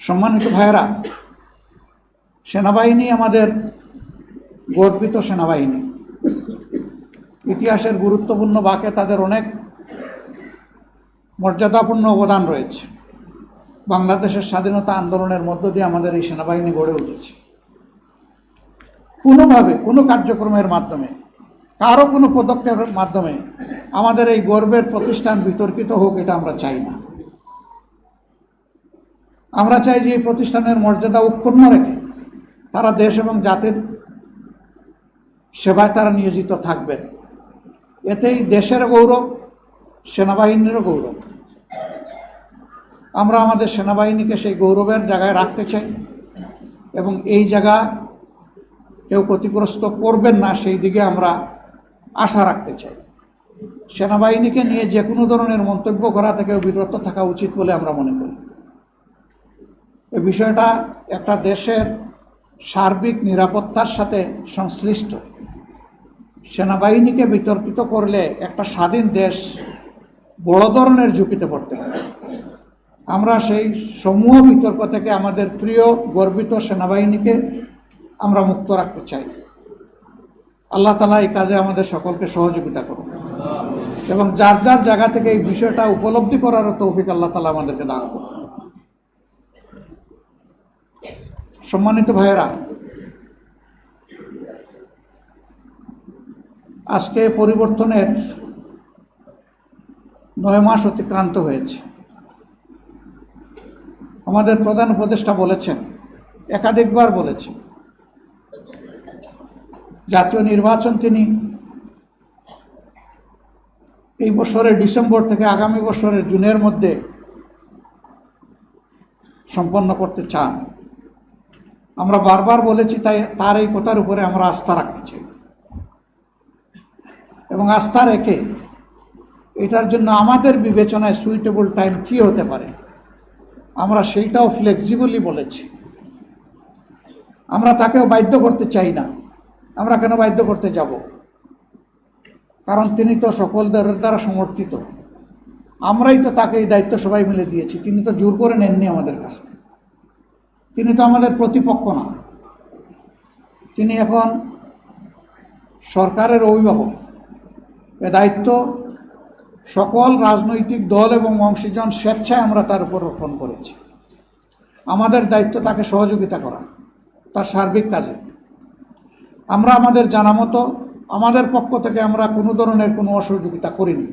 সম্মানিত ভাইয়েরা, সেনাবাহিনী আমাদের গর্বিত সেনাবাহিনী। ইতিহাসের গুরুত্বপূর্ণ বাকে তাদের অনেক মর্যাদাপূর্ণ অবদান রয়েছে। বাংলাদেশের স্বাধীনতা আন্দোলনের মধ্য দিয়ে আমাদের এই সেনাবাহিনী গড়ে উঠেছে। কোনোভাবে, কোনো কার্যক্রমের মাধ্যমে, কারও কোনো পদক্ষেপের মাধ্যমে আমাদের এই গর্বের প্রতিষ্ঠান বিতর্কিত হোক, এটা আমরা চাই না। আমরা চাই যে এই প্রতিষ্ঠানের মর্যাদা উৎপন্ন রেখে তারা দেশ এবং জাতির সেবায় তারা নিয়োজিত থাকবেন এতেই দেশের গৌরব, সেনাবাহিনীরও গৌরব। আমরা আমাদের সেনাবাহিনীকে সেই গৌরবের জায়গায় রাখতে চাই এবং এই জায়গা কেউ ক্ষতিগ্রস্ত করবেন না, সেই দিকে আমরা আশা রাখতে চাই। সেনাবাহিনীকে নিয়ে যে কোনো ধরনের মন্তব্য করা থেকেও বিরত থাকা উচিত বলে আমরা মনে করি। এই বিষয়টা একটা দেশের সার্বিক নিরাপত্তার সাথে সংশ্লিষ্ট। সেনাবাহিনীকে বিতর্কিত করলে একটা স্বাধীন দেশ বড় ধরনের ঝুঁকিতে পড়তে আমরা সেই সমূহ বিতর্ক থেকে আমাদের প্রিয়, গর্বিত সেনাবাহিনীকে আমরা মুক্ত রাখতে চাই। আল্লাহ তালা এই কাজে আমাদের সকলকে সহযোগিতা করুন। এবং যার যার জায়গা থেকে এই বিষয়টা উপলব্ধি করারও তৌফিক আল্লাহ তালা আমাদেরকে দান করুন। সম্মানিত ভাইয়েরা, আজকে পরিবর্তনের নয় মাস অতিক্রান্ত হয়েছে। আমাদের প্রধান উপদেষ্টা বলেছেন, একাধিকবার বলেছেন, জাতীয় নির্বাচন তিনি এই বছরের ডিসেম্বর থেকে আগামী বছরের জুনের মধ্যে সম্পন্ন করতে চান। আমরা বারবার বলেছি তাই তার এই কথার উপরে আমরা আস্থা রাখতে চাই। এবং আস্থা রেখে এটার জন্য আমাদের বিবেচনায় সুইটেবল টাইম কি হতে পারে, আমরা সেইটাও ফ্লেক্সিবলি বলেছি। আমরা তাকেও বাধ্য করতে চাই না, আমরা কেন বাধ্য করতে যাব? কারণ তিনি তো সকলদের দ্বারা সমর্থিত। আমরাই তো তাকে এই দায়িত্ব সবাই মিলে দিয়েছি, তিনি তো জোর করে নেননি আমাদের কাছ থেকে। তিনি তো আমাদের প্রতিপক্ষ না। তিনি এখন সরকারের অভিভাবক। এ দায়িত্ব সকল রাজনৈতিক দল এবং অংশীজন স্বেচ্ছায় আমরা তার উপর অর্পণ করেছি। আমাদের দায়িত্ব তাকে সহযোগিতা করা, তার সার্বিক কাজে। আমরা আমাদের জানা মতো আমাদের পক্ষ থেকে আমরা কোনো ধরনের কোনো অসহযোগিতা করিনি।